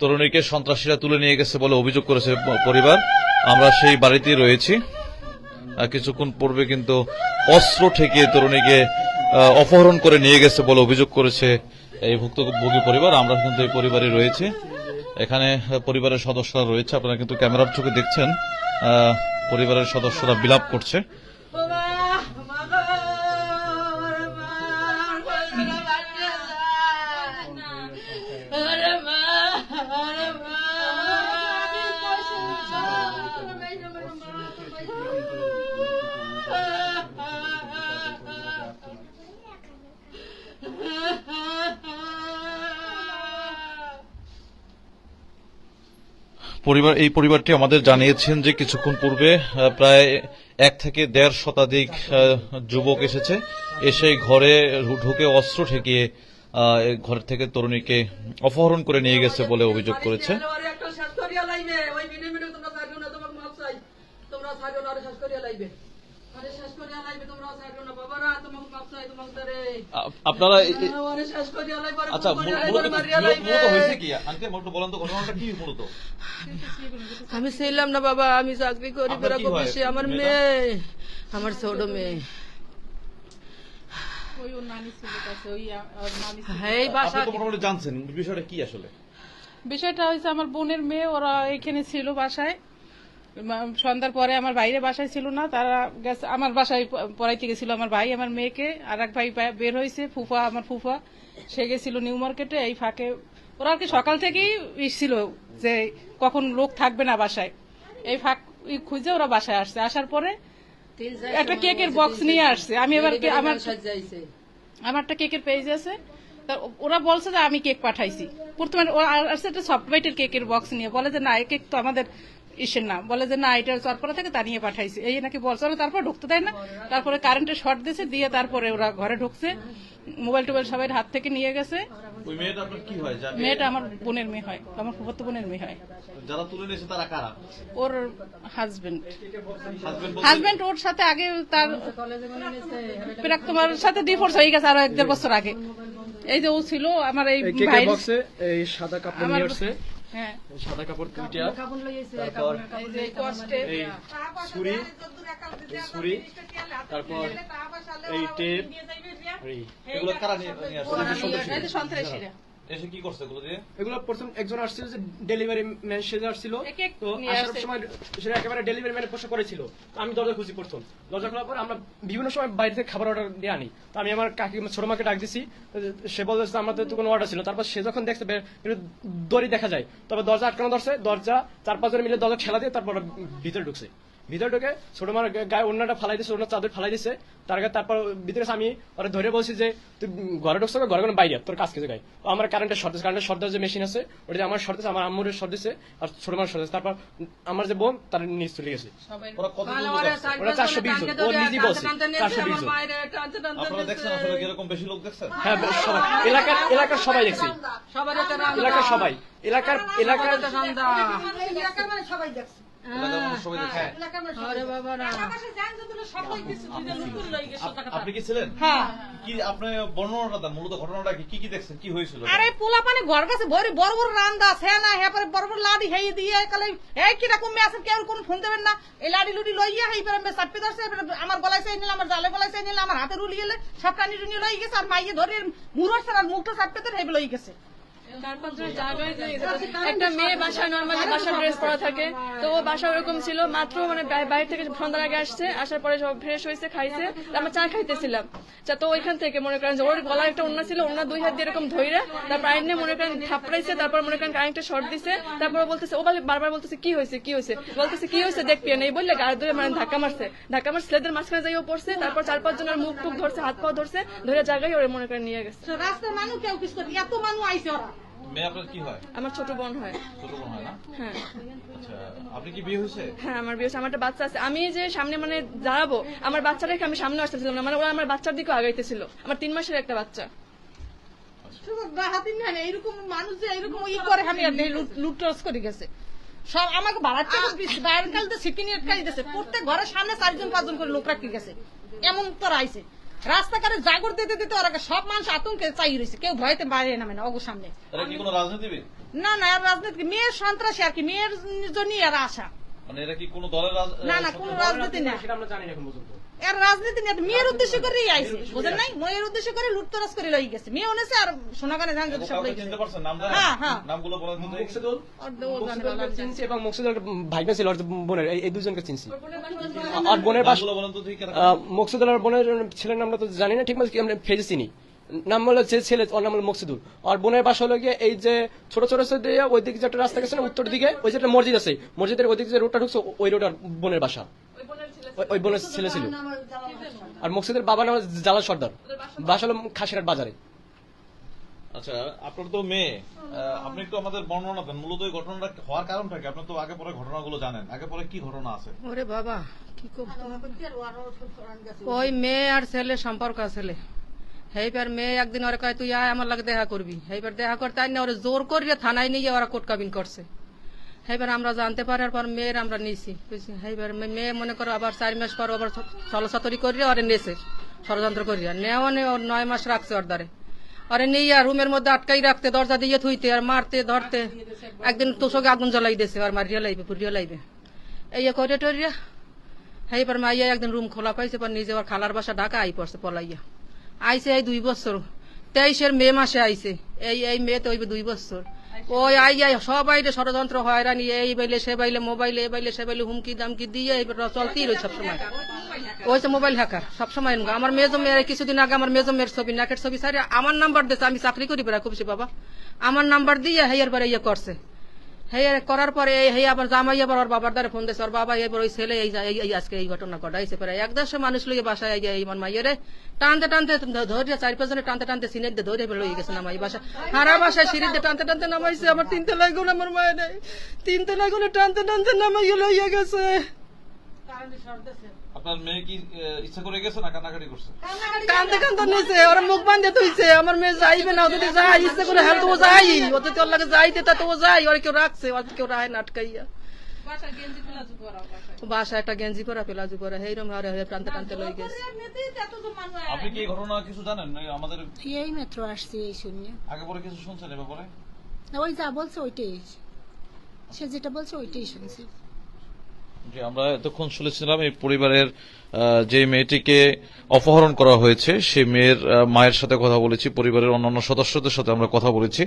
তরুণীকে সন্ত্রাসীরা তুলে নিয়ে গেছে বলে অভিযোগ করেছে পরিবার। আমরা সেই বাড়িতেই রয়েছি। কিছুক্ষণ পূর্বে কিন্তু অস্ত্র ঠেকিয়ে তরুণীকে অপহরণ করে নিয়ে গেছে বলে অভিযোগ করেছে এই ভুক্তভোগী পরিবার। আমরা কিন্তু এই পরিবারে রয়েছে। এখানে পরিবারের সদস্যরা রয়েছে। আপনারা কিন্তু ক্যামেরার চোখে দেখছেন পরিবারের সদস্যরা বিলাপ করছে। পরিবার, এই পরিবারটি আমাদের জানিয়েছেন যে কিছুক্ষণ পূর্বে প্রায় এক থেকে দেড় শতাধিক যুবক এসেছে। এসে ঘরে ঢুকে অস্ত্র ঠেকিয়ে ঘর থেকে তরুণীকে অপহরণ করে নিয়ে গেছে বলে অভিযোগ করেছে। তোমরা আপনারা আচ্ছা হয়েছে কি? মূলত বলেন তো ঘটনাটা কি মূলত? আমি ছিলাম না বাবা আমি চাকরি করি আমার মেয়ে আমার ছোট মেয়ে। মোটামুটি জানছেন বিষয়টা কি আসলে? বিষয়টা হয়েছে আমার বোনের মেয়ে ওরা এখানে ছিল বাসায়। সন্ধ্যার পরে আমার বাইরে বাসায় ছিল না তারা গেছে আমার বাসায় পড়াইতে গেছিল আমার ভাই আমার মেয়েকে আর এক ভাই বের হয়েছে ফুফা আমার ফুফা। সে গেছিল নিউ মার্কেটে এই ফাঁকে। ওরা আর কি সকাল থেকেই ছিল যে কখন লোক থাকবে না বাসায়। এই ফাঁক খুঁজে ওরা বাসায় আসছে। আসার পরে একটা কেকের বক্স নিয়ে আসছে। আমি এবার আমার সাজাইছে আমার একটা কেকের পেজ আছে। ওরা বলছে যে আমি কেক পাঠাইছি। প্রথমে আসছে একটা সফটওয়্যার কেকের বক্স নিয়ে। বলে যে না এই কেক তো আমাদের ইসের না বলে যে না এটা চরপরা থেকে তা নিয়ে পাঠাইছে। এই নাকি বলছে ওরা তারপর ঢুকতে দেয় না। তারপরে কারেন্টের শর্ট দিয়েছে দিয়ে তারপরে ওরা ঘরে ঢুকছে। মোবাইল টোবাইল সবাই হাত থেকে নিয়ে গেছে। মেয়েটা আপনার কি হয়? জানেন মেয়েটা আমার বোনের মেয়ে হয়। আমার ফুফাতো বোনের মেয়ে হয়। যারা তুলে নিয়েছে তারা কারা? ওর হাজবেন্ড হাজবেন্ড ওর সাথে আগে তার প্রাক তোমার সাথে ডিভোর্স হয়ে গেছে আরও এক দেড় বছর আগে। এই যে ও ছিল আমার এই এই ভাই সাদা কাপড় নিয়ে সাদা কাপড় দুইটা তারপর এই ছুরি ছুরি তারপর এই টেপ এগুলো কারা নিয়ে নিয়ে আসছে? সন্ত্রাসীরা। এসে কি করছে এগুলো দিয়ে? এগুলো প্রথম একজন আসছিল যে ডেলিভারি ম্যান সেজে আসছিল তো আসার সময় সেটা একেবারে ডেলিভারি ম্যানের পোশাক করেছিল আমি দরজা খুঁজি প্রথম। দরজা খোলার পর আমরা বিভিন্ন সময় বাইরে থেকে খাবার অর্ডার দিয়ে আনি। তো আমি আমার কাকি ছোট মাকে ডাক দিছি। সে বলছে আমাদের তো কোনো অর্ডার ছিল। তারপর সে যখন দেখছে একটু দড়ি দেখা যায় তবে দরজা আটকানো ধরছে। দরজা চার পাঁচজন মিলে দরজা ঠেলা দিয়ে তারপর ভিতরে ঢুকছে। ভিতরে ঢুকে ছোট মার গায়ে অন্যটা ফালাই দিছে অন্য চাদর ফালাই দিছে। তার তারপর ভিতরে আমি ওরা ধরে বলছি যে তুই ঘরে ঢুকছো ঘরে কোনো বাইরে তোর কাজ কিছু গায়ে তো আমার কারেন্টের শর্ট কারেন্টের শর্ট যে মেশিন আছে ওটা যে আমার শর্ট আমার আম্মুরের শর্ট দিছে আর ছোট মার শর্ট তারপর আমার যে বোন তার নিচ চলে গেছে। সবাই ওরা বাই 420 জন। ও নিজেই বলছে, টানতে নিয়েছে, 420 জন। আমার মায়ের টানতে টানতে আপনারা নিয়েছে। দেখছেন আসলে কীরকম বেশি লোক দেখছেন? হ্যাঁ সবাই। এলাকার এলাকার সবাই দেখছি। এলাকার সবাই। এলাকার এলাকার মানে সবাই দেখছে। এলাকার মানুষ সবাই দেখছে এলাকার সবাই আরে বাবা না। আকাশে যান যতগুলো সবাই দেখছে আপ- আপনি কি ছিলেন? কি আপনি বর্ণনাটা দেন মূলত ঘটনাটা কি কি কি দেখছেন? কি হয়েছিল? আরে পোলা পানি ঘর কাছে বড় বড় বড় রান্দা আছে না হ্যাঁ বড় বড় লাডি হেই দিয়ে কালে এই কিটা কমে আছেন কেউ কোন ফোন দেবেন না। এই লাডি লুডি লইয়া হেই পরে চাপি ধরছে আমার গলায় চাই আমার জালে গলায় চাই নিলাম আমার হাতে রুলি গেলে সব টানি টুনি লই গেছে আর মাইয়ে ধরে মুরর আর মুখটা চাপতে ধরে হেই লই গেছে। একটা মেয়ে বাসায় নর্মালি বাসার ড্রেস পরা থাকে, তো ও বাসা ওরকম ছিল, মাত্র মানে বাইরে থেকে সন্ধ্যার আগে আসছে, আসার পরে সব ফ্রেশ হয়েছে, খাইছে আমরা চা খাইতেছিলাম। তো ওইখান থেকে মনে করেন ওর গলায় একটা অন্য ছিল অন্য দুই হাত দিয়ে এরকম ধইরা, তারপর আইনে মনে করেন থাপড়াইছে, তারপর মনে করেন কারেন্টে শর্ট দিছে, তারপর বলতেছে, ও বারবার বলতেছে, কি হয়েছে কি হয়েছে? বলতেছে, কি হয়েছে দেখবি না এই বললে গাড়ি ধরে মানে ধাক্কা মারছে, ধাক্কা মার ছেলেদের মাঝখানে যাই ও পড়ছে, তারপর চার পাঁচ জনের মুখ টুক ধরছে, হাত পা ধরছে ধরে জায়গায় ওরে মনে করেন নিয়ে গেছে। রাস্তার মানুষ কেউ কিছু এত মানুষ আইছে ওরা। মেয়ে আপনার কি হয়? আমার ছোট বোন হয়। ছোট বোন হয় না? হ্যাঁ। আচ্ছা আপনি কি বিয়ে হয়েছে? হ্যাঁ আমার বিয়ে হচ্ছে। আমার একটা বাচ্চা আছে। আমি যে সামনে মানে দাঁড়াবো আমার বাচ্চা রেখে আমি সামনে আসতেছিলাম না। মানে ওরা আমার বাচ্চার দিকে আগাইতেছিল। আমার তিন মাসের একটা বাচ্চা। না, এইরকম মানুষ যে এইরকম ই করে আমি আর লুট- লুটতরাজ করে গেছে। সব আমাকে ভাড়ার থেকে বেশি বাইরের কাল তো সিকিনি আটকাই দিয়েছে প্রত্যেক ঘরের সামনে চারজন পাঁচজন করে লোক রাখতে গেছে। এমন তোর আইছে। রাস্তাঘাটে জাগর দিতে দিতে ওরা সব মানুষ আতঙ্কে চাই রয়েছে। কেউ ভয়তে বাইরে নামে না অগো সামনে। না না আর রাজনীতি মেয়ের সন্ত্রাসী আর কি মেয়ের জন্যই আর আশা মানে এরা কি কোনো দলের না না কোনো রাজনীতি না। সেটা আমরা জানি না এখন পর্যন্ত। এর রাজনীতি নিয়ে মেয়ের উদ্দেশ্য করেই আইছে বুঝেন নাই? মেয়ের উদ্দেশ্য করে লুটতরাজ করে লই গেছে। মেয়ে অনেছে আর সোনাগানে ধান যদি সব লই গেছে চিনতে পারছেন নাম হ্যাঁ, হ্যাঁ। নামগুলো বলেন তো দেখি। মুকসিদুল আর দৌড় জানে মুকসিদুলকে বাবা। চিনছি এবং মুকসিদুল ভাইগনা ছিল ওর বোনের এই- দুজনকে চিনছি। আর বোনের বোনের ছেলের নামটা তো জানি না ঠিক মতো কি আমরা ফেজে চিনি। নাম হলো যে ছেলে ওর নাম হলো মকসুদুল। আর বোনের বাসা হলো গিয়ে এই যে ছোট ছোট দিয়ে ওই দিকে যে একটা রাস্তা গেছে না উত্তর দিকে ওই যে একটা মসজিদ আছে মসজিদের ওই দিকে যে রোডটা ঢুকছে ওই রোড আর বোনের বাসা। ওই- ওই বোনের ছেলে ছিল। আর মকসুদের বাবা নাম জালাল সর্দার। বাসা হলো খাসিরাট বাজারে। আচ্ছা আপনার তো মেয়ে। আপনি একটু আমাদের বর্ণনা দেন। মূলত এই ঘটনাটা হওয়ার কারণটা কি? আপনি তো আগে পরে ঘটনাগুলো জানেন। আগে পরে কি ঘটনা আছে? ওরে বাবা কি করব ওই মেয়ে আর ছেলে সম্পর্ক ছেলে হেইবার মেয়ে, একদিন ওরে কয়, তুই আয়, আমার লাগে দেখা করবি। হেইবার দেখা করতে আই না ওরে জোর করিয়ে থানায় নিয়ে ওরা কোর্ট কাবিন করছে হেইবার আমরা জানতে পারার পর মেয়ের আমরা নিয়েছি হেইবার মেয়ে মনে করো আবার চার মাস পর আবার চলসাতরি করিয়ে ওরে নেছে, ষড়যন্ত্র করি করিয়া। নেওয়া নে ওর নয় মাস রাখছে ওর দ্বারে। আরে নিয়ে রুমের মধ্যে আটকাই রাখতে, দরজা দিয়ে থুইতে আর মারতে, ধরতে। একদিন তোষকে আগুন জ্বলাই দিয়েছে আর মারিয়া লাইবে, পুরিয়া লাইবে। এই করে টরিয়া এবার মাইয়া একদিন রুম খোলা পাইছে, পর নিজে ওর খালার বাসা ঢাকা আই পড়ছে পলাইয়া। আইছে এই দুই বছর। তেইশের মে মাসে আইসে এই এই মে তো দুই বছর। ওই আই আই সবাই ষড়যন্ত্র হয়রানি এই বাইলে সে বাইলে মোবাইলে এই বাইলে সে বাইলে হুমকি দামকি দিয়ে চলতেই রয়েছে সবসময়। ওই যে মোবাইল হ্যাকার সবসময়। আমার মেজো মেয়ের কিছুদিন আগে আমার মেজো মেয়ের ছবি নাকের ছবি সারি আমার নাম্বার দিয়েছে আমি চাকরি করি বেড়া খুবছি বাবা। আমার নাম্বার দিয়ে হেয়ার পরে ইয়ে করছে। হে করার পরে এই, হে, আবার জামাই আবার ওর বাবার দ্বারা ফোন দিয়েছে, ওর বাবা এবার ওই ছেলে এই এই- এই আজকে এই ঘটনা ঘটাইছে। পরে এক দেড়শো মানুষ লইয়ে বাসায় এই যে এই মন মাইয়ে টানতে টানতে, ধরিয়া চারি পাঁচজনে টানতে টানতে সিনের দিয়ে ধরে লইয়ে গেছে নামাই বাসা। হারা বাসায় সিঁড়িতে টানতে টানতে নামাইছে আমার তিনতে লাগুন আমার মায়ের তিনতে লাগুনে টানতে টানতে নামাইয়ে লইয়া গেছে। আপনার মেয়ে কি ইচ্ছা করে গেছে না কান্নাকাটি করছে? কান্দতে কান্দতে নিছে ওরা মুখ বান্ধে তুইছে আমার মেয়ে যাইবে না ওদের যাই ইচ্ছে করে হ্যাঁ তো যাই ওদের তোর লাগে যাইতে তা তো যাই ওরা কেউ রাখছে ওর কেউ রায় না আটকাইয়া। বাসা একটা গেঞ্জি পরা পেলাজু পরা এইরকম হারে হয়ে প্রান্তে টানতে লই গেছে। আপনি কি এই ঘটনা কিছু জানেন? আমাদের এই মাত্র আসছি এই শূন্য। আগে পরে কিছু শুনছেন এ ব্যাপারে ওই যা বলছে ওইটাই। সে যেটা বলছে ওইটাই শুনছি। যে আমরা এতক্ষণ শুনেছিলাম এই পরিবারের যে মেয়েটিকে অপহরণ করা হয়েছে, সে মেয়ের মায়ের সাথে কথা বলেছি, পরিবারের অন্যান্য সদস্যদের সাথে আমরা কথা বলেছি।